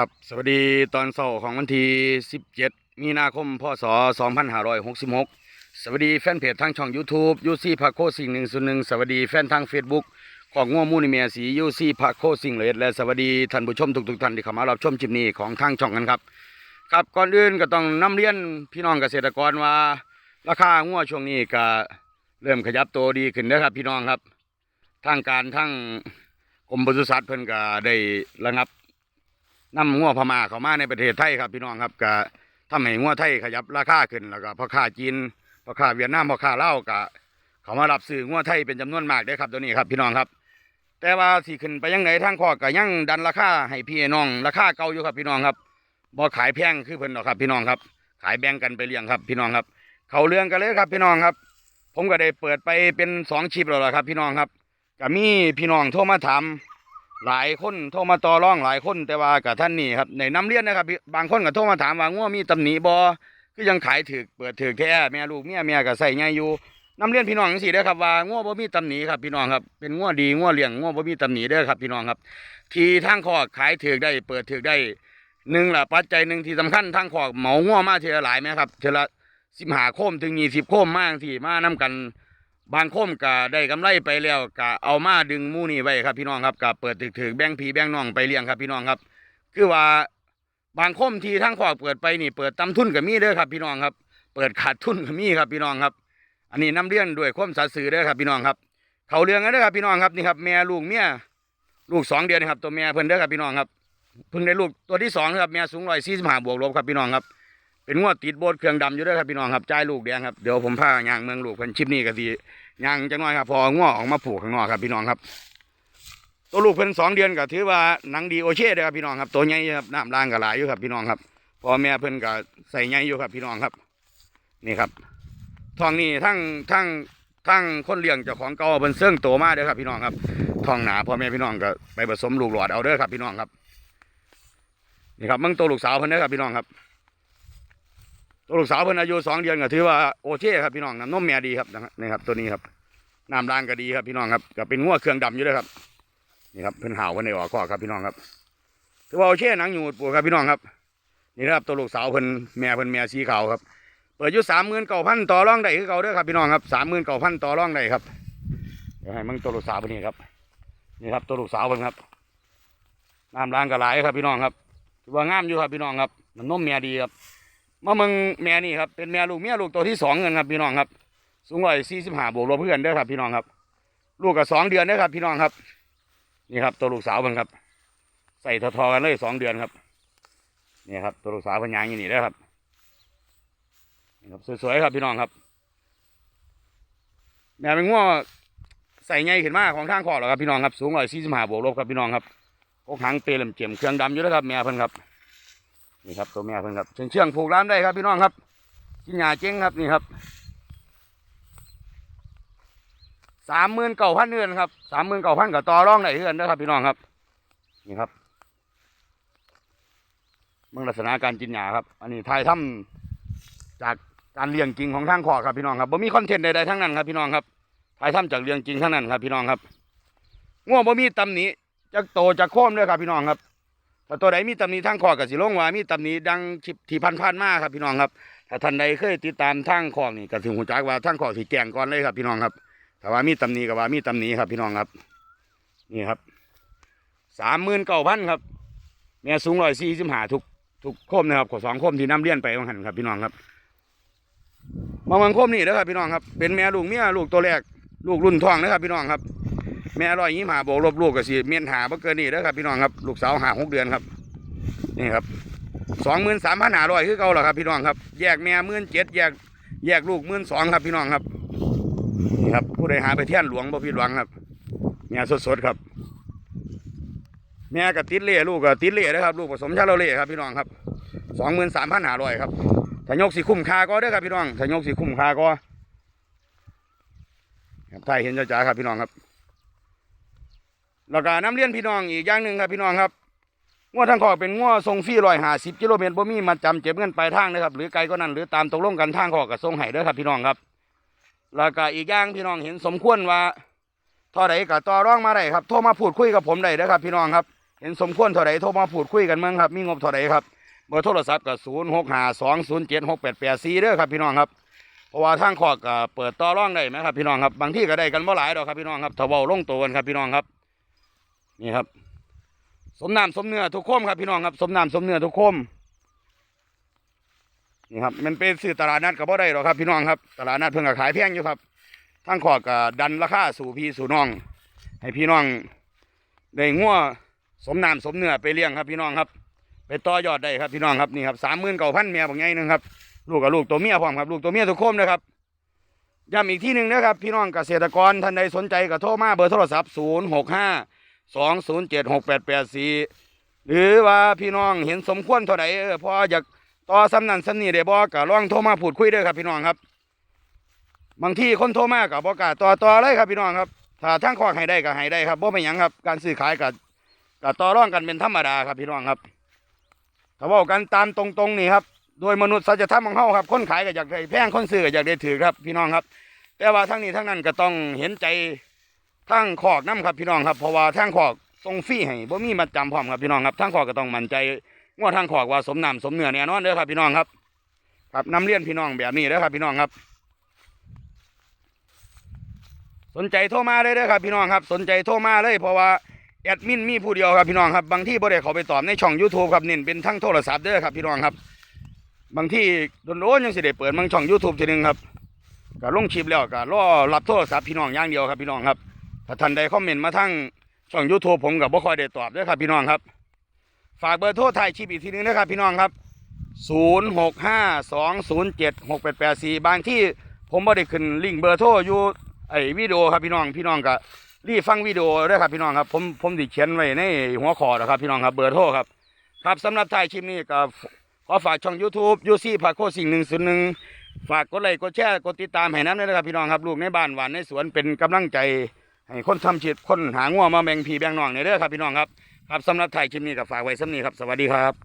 ครับสวัสดีตอนเสาร์ของวันที่ 17 มีนาคมพศ 2566 สวัสดีแฟนเพจทางช่อง YouTube ยูซี่พักโคสิ่งหนึ่งส่วนหนึ่งสวัสดีแฟนทาง Facebook ของง่วมูนิเมียสียูซี่พักโคสิ่งเลดและสวัสดีท่านผู้ชมทุกๆท่านที่เข้ามารับชมคลิปนี้ของทางช่องกันครับครับก่อนอื่นก็ต้องนำเรียนพี่น้องเกษตรกรว่า ราคางัวช่วงนี้ก็เริ่มขยับตัวดีขึ้นนะครับ พี่น้องครับทางการทั้งกรมปศุสัตว์เพิ่นก็ได้ระงับ นำงัวพม่าเข้ามาในประเทศไทยครับพี่น้องครับก็ทำให้งัวไทยขยับราคาขึ้นแล้วก็พ่อค้าจีนพ่อค้าเวียดนามพ่อค้าเลาก็เขามารับซื้องัวไทยเป็นจำนวนมากเด้ครับตัวนี้ครับพี่น้องครับ แต่ว่าสิขึ้นไปยังไงทางคอก็ยังดันราคาให้พี่น้องราคาเก่าอยู่ครับพี่น้องครับบ่ขายแพงคือเพิ่นหรอกครับ พี่น้องครับ ขายแบ่งกันไปเลี้ยงครับ พี่น้องครับ เขาเรื่องกันเลยครับพี่น้องครับ ผมก็ได้เปิดไปเป็นสองชิปแล้วล่ะครับ พี่น้องครับก็มีพี่น้องโทรมาถาม หลายคนโทรมาต่อร้องหลายคนแต่ว่ากับท่านนี่ครับในน้ำเลี้ยนนะครับ บางคนก็โทรมาถามว่างัวมีตำหนิบอคือยังขายถือเปิดถือแค่แม่ลูกเมียเมียก็ใส่ไงอยู่น้ำเลี้ยนพี่น้องจังซี่เด้อครับว่างัวบ่มีตำหนิครับพี่น้องครับเป็นงัวดีงัวเลี้ยงงัวบ่มีตำหนิเด้อครับพี่น้องครับ ที่ทางคอกขายถือได้ เปิดถือได้หนึ่งล่ะปัจจัยหนึ่งที่สำคัญทางคอกเหมางัวมาเทละหลายไหมครับเทละสิบหาโคมถึงยี่สิบโคมมากที่มานํกัน บางคมก็ได้กำไรไปแล้วก็เอามาดึงมู่นี่ไว้ครับพี่น้องครับก็เปิดถึกถึกแบ่งพีแบ่งน้องไปเลี้ยงครับพี่น้องครับ คือว่าบางคมที่ทั้งขอเปิดไปนี่เปิดตำทุนก็มีเด้อครับพี่น้องครับ เปิดขาดทุนก็มีครับพี่น้องครับ อันนี้น้ำเลี้ยนด้วยความสัตย์ซื่อเด้อครับพี่น้องครับ เขาเรื่องกันเด้อครับพี่น้องครับนี่ครับแม่ลูกเมียลูกสองเดือนนะครับตัวแม่เพิ่นเด้อครับพี่น้องครับเพิ่งได้ลูกตัวที่สองนะครับแม่สูงร้อยสี่สิบห้าบวกลบครับพี่น้องครับ เป็นงวดติดโบสถ์เครื่องดำอยู่ด้อครับพี่น้องครับจ่ายลูกแดงครับเดี๋ยวผมพาย่างเมืองลูกเพิ่นชิปนี้ก็ดีย่างจังน้อยครับ พอง้อออกมาผูกข้างนอกครับพี่น้องครับ ตัวลูกเพิ่นสองเดือนก็ถือว่าหนังดีโอเช่เลยครับพี่น้องครับตัวใหญ่ครับน้ำล่างก็หลายอยู่ครับพี่น้องครับพ่อแม่เพิ่นก็ใส่ใหญ่อยู่ครับพี่น้องครับ นี่ครับทองนี่ทั้งทั้งทั้งคนเลี้ยงเจ้าของเก่าเพิ่นเสื่องโตมาเด้อครับพี่น้องครับทองหนาพ่อแม่พี่น้องก็ไปผสมลูกหลอดเอาเด้อครับพี่น้องครับนี่ครับมึงตัวลูกสาวเพิ่นเด้อครับพี่น้องครับ ตัวลูกสาวเพิ่นอายุสองเดือนก็ถือว่าโอเคครับพี่น้องน้ำนมแม่ดีครับนี่ครับตัวนี้ครับน้ำรางก็ดีครับพี่น้องครับก็เป็นงัวเครื่องดำอยู่เลยครับนี่ครับเพิ่นห่าวเพิ่นในออกข้อครับพี่น้องครับถือว่าโอเคหนังอยู่ปูครับพี่น้องครับ นี่นะครับตัวลูกสาวเพิ่นแม่เพิ่นแม่สีขาวครับเปิดอยู่สามหมื่นเก้าพันต่อรองได้คือเก่าด้อครับพี่น้องครับสามหมื่นเก้าพันต่อรองได้ครับเดี๋ยวให้มึงตัวลูกสาวเพิ่นนี่ครับนี่ครับตัวลูกสาวเพิ่นครับน้ำรางก็หลายครับพี่น้องครับถือว่างามอยู่ครับพี่น้องครับน้ำนมแม่ดีครับ มาเมืองแม่นี่ครับเป็นแม่ลูกเมียลูกตัวที่สองเงินครับพี่น้องครับ สูงร้อยสี่สิบห้าบวกลบเพื่อนเด้อครับ พี่น้องครับ ลูกกับสองเดือนเด้อครับ พี่น้องครับ นี่ครับ ตัวลูกสาวมันครับ ใส่ทอๆกันเลยสองเดือนครับนี่ครับ ตัวลูกสาวพันยางอย่างนี้เด้อครับนี่ครับสวยๆครับพี่น้องครับแม่เป็นง้อใส่ไงขึ้นมาของทางคอหรอครับพี่น้องครับสูงร้อยสี่สิบห้าบวกลบครับพี่น้องครับพกหางเปรย์เหลมเจียมเครื่องดำอยู่แล้วครับแม่เพิ่นครับ นี่ครับตัวแม่เพิ่นครับเชื่องเชื่องผูกร้านได้ครับพี่น้องครับกินหญ้าเจ๊งครับนี่ครับสามหมื่นเก้าพันเดือนครับสามหมื่นเก้าพันกับต่อร่องได้เดือนนะครับ พี่น้องครับ นี่ครับเมืองลักษณะการกินหญ้าครับ อันนี้ทายถ้ำจากการเลี้ยงจริงของทางขอครับพี่น้องครับบ่มีคอนเทนต์ใดๆทั้งนั้นครับพี่น้องครับทายถ้ำจากเลี้ยงจริงทั้งนั้นครับ พี่น้องครับง่วงบ่มีตำหนิจากโตจากโค้มด้วยครับพี่น้องครับ ถ้าตัวใดมีตำหนิทางคอกับสิลงว่ามีตำหนิดังคลิปที่พันพันมาครับพี่น้องครับถ้าท่านใดเคยติดตามทางคอกนี่ก็ถึงหูจักว่าทางคอกที่แจ้งก่อนเลยครับพี่น้องครับถ้าว่ามีตำหนิก็ว่ามีตำหนิครับพี่น้องครับ นี่ครับสามหมื่นเก้าพันครับแม่สูงร้อยสี่สิบห้าทุกทุกโคมนะครับขอสองโคมที่น้ำเลี้ยนไปบางหันครับพี่น้องครับมาวังโคมนี่นะครับพี่น้องครับเป็นแม่ลูกเมียลูกตัวแรกลูกรุ่นทองนะครับพี่น้องครับ แม่ร้อยยี่สิบห้าบวกลบลูกก็สิเมียนหาบ่เกินนี่เด้อครับพี่น้องครับลูกสาวหาหกเดือนครับ นี่ครับสองหมื่นสามพันหาร้อยคือเก่าหรอครับพี่น้องครับ แยกแม่หมื่นเจ็ดแยกแยกลูกหมื่นสองครับพี่น้องครับนี่ครับผู้ใดหาไปเที่ยนหลวงบ่ผิดหวังครับแม่สดๆครับแม่กับติดเล่ลูกกับติดเล่นะครับ ลูกผสมชาโลเล่ครับพี่น้องครับสองหมื่นสามพันหาร้อยครับถ้ายกสีคุ้มคาก็เด้ครับพี่น้องถ้ายกสีคุ้มคาก็ครับถ้าเห็นจ้าๆครับพี่น้องครับ แล้วก็น้ำเลี้ยนพี่น้องอีกอย่างหนึ่งครับพี่น้องครับง้วทางขอกเป็นง้วทรงฟรีร้อยห้าสิบกิโลเมตรบ่มีมาจำเจ็บเงินปลายทางนะครับหรือไกลก็นั่นหรือตามตกลงกันทางขอกกับทรงไห้ด้อครับพี่น้องครับ แล้วก็อีกอย่างพี่น้องเห็นสมควรว่าท่าไรก็ต่อรองมาได้ครับโทรมาพูดคุยกับผมได้เด้อครับ พี่น้องครับ เห็นสมควรท่าไหร่โทรมาพูดคุยกันเมืองครับมีงบท่าไหร่ครับเบอร์โทรศัพท์ก็ศูนย์หกห้าสองศูนย์เจ็ดหกแปดแปดสี่เด้อครับพี่น้องครับเพราะว่าทางขอกก็เปิดต่อร่องได้ไหมครับพี่น้องครับบางที่ก็ได้กันบ่หลายดอกครับพี่น้องครับถ้าเว้าลงตัวกันครับพี่น้องครับ นี่ครับ สมน้ำสมเนื้อทุกโคมครับพี่น้องครับ สมน้ำสมเนื้อทุกโคมนี่ครับมันเป็นสื่อตลาดนัดกับบ่อได้หรอครับ พี่น้องครับตลาดนัดเพิ่งขายแพงอยู่ครับทางขอกก็ดันราคาสู่พี่สู่น้อง ให้พี่น้องได้งัวสมน้ำสมเนื้อไปเลี้ยงครับ พี่น้องครับ ไปต่อยอดได้ครับพี่น้องครับนี่ครับสามหมื่นเก้าพันเมียบอกไงนึงครับลูกกับลูกตัวเมียพร้อมครับลูกตัวเมียทุกโคมนะครับย้ำอีกที่หนึ่งนะครับ พี่น้องเกษตรกรท่านใดสนใจก็โทรมาเบอร์โทรศัพท์ศูนย์หกห้า สองศูนย์เจ็ดหกแปดแปดสี่หรือว่าพี่น้องเห็นสมควรเท่าไหร่เออพออยากต่อสำนันสำนีได้บอกก็ลองโทรมาพูดคุยด้อครับ พี่น้องครับ บางที่คนโทรมากับบอกกล้าต่อต่อเลยครับพี่น้องครับ ถ้าทั้งขอให้ได้ก็ให้ได้ครับบ่เป็นหยังครับ การซื้อขายกับกับต่อรองกันเป็นธรรมดาครับพี่น้องครับถ้าว่ากันตามตรงๆนี่ครับโดยมนุษย์สัจธรรมของเขาครับ คนขายก็อยากได้แพงคนซื้อก็อยากได้ถือครับ พี่น้องครับ แต่ว่าทั้งนี้ทั้งนั้นก็ต้องเห็นใจ ทั้งขอกน้ำครับพี่น้องครับเพราะว่าทั้งขอกทรงฟรีให้บ่มีมาจำพร้อมครับพี่น้องครับทั้งขอกก็ต้องมั่นใจว่าทั้งขอกว่าสมน้ำสมเนื้อแน่นอนเด้อครับพี่น้องครับ ครับนำเรียนพี่น้องแบบนี้เด้อครับพี่น้องครับ สนใจโทรมาเลยเด้อครับพี่น้องครับ สนใจโทรมาเลย เพราะว่าแอดมินมีผู้เดียวครับพี่น้องครับบางที่บ่ได้เขาไปตอบในช่อง YouTube ครับเน้นเป็นทั้งโทรศัพท์เด้อครับพี่น้องครับ บางที่โดนโอนยังสิได้เปิดบางช่อง YouTube ทีหนึงครับก็ลงคลิปแล้วก็รอรับโทรศัพท์พี่น้องอย่างเดียวครับพี่น้องครับ ถ้าท่านใดคอมเมนต์มาทั้งช่อง YouTube ผมก็บ่ค่อยได้ตอบด้อครับพี่น้องครับ ฝากเบอร์โทรถ่ายคลิปอีกทีหนึงนะครับพี่น้องครับ 0652076884 บางที่ผมบ่ได้ขึ้นลิงก์เบอร์โทรอยู่ไอ้วิดีโอครับพี่น้องพี่น้องก็รีฟังวิดีโอด้วยครับพี่น้องครับผมผมสิเขียนไว้ในหัวข้อนะครับพี่น้องครับเบอร์โทรครับครับสำหรับถ่ายคลิปนี้ก็ขอฝากช่อง YouTube ยูซี่ผักโคสิ่งหนึ่งศูนย์หนึ่งฝากกดไลค์กดแชร์กดติดตามให้น้ำด้วยนะครับพี่น้องครับลูกในบ้านหวานในสวนเป็นกำลังใจ ให้คนทำชีวิตคนหางัวมาแบ่งพี่แบ่งน้องในเด้อครับพี่น้องครับครับสำหรับไทยคลิปนี้ก็ฝากไว้สำนี้ครับ สวัสดีครับ